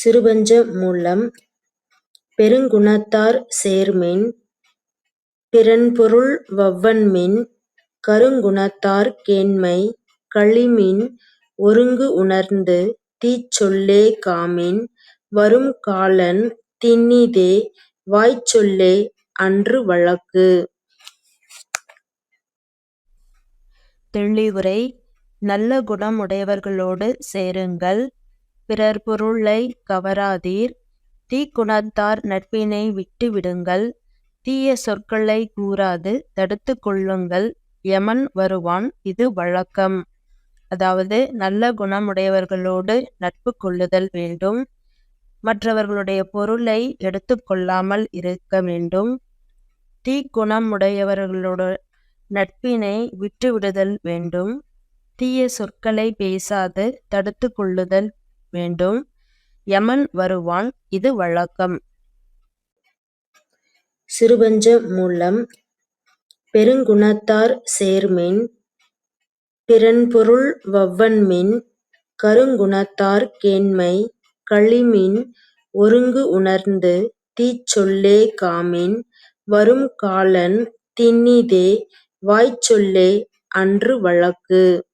சிறுபஞ்ச மூலம் பெருங்குணத்தார் சேர்மின் பிறன்பொருள் வவ்வன்மின் கருங்குணத்தார் கேண்மை கழிமின் ஒருங்கு உணர்ந்து தீச்சொல்லே காமின் வரும் காலன் தின்னிதே வாய்ச்சொல்லே அன்று வழக்கு. தெளிவுரை நல்ல குணமுடையவர்களோடு சேருங்கள் பிறர் பொருளை கவராதீர். தீக்குணத்தார் நட்பினை விட்டு விடுங்கள் தீய சொற்களை கூறாது தடுத்து கொள்ளுங்கள். எமன் வருவான் இது வழக்கம். அதாவது நல்ல குணமுடையவர்களோடு நட்பு கொள்ளுதல் வேண்டும். மற்றவர்களுடைய பொருளை எடுத்துக்கொள்ளாமல் இருக்க வேண்டும். தீக்குணமுடையவர்களோடு நட்பினை விட்டுவிடுதல் வேண்டும். தீய சொற்களை பேசாது தடுத்து கொள்ளுதல் வேண்டும் யமன் வருவான் இது வழக்கம். சிறுபஞ்ச மூலம் பெருங்குணத்தார் சேர்மின் பிறன்பொருள் வவ்வன்மின் கருங்குணத்தார் கேண்மை களிமின் ஒருங்கு உணர்ந்து தீச்சொல்லே காமின் வரும் காலன் தின்னிதே வாய்ச்சொல்லே அன்று வழக்கு.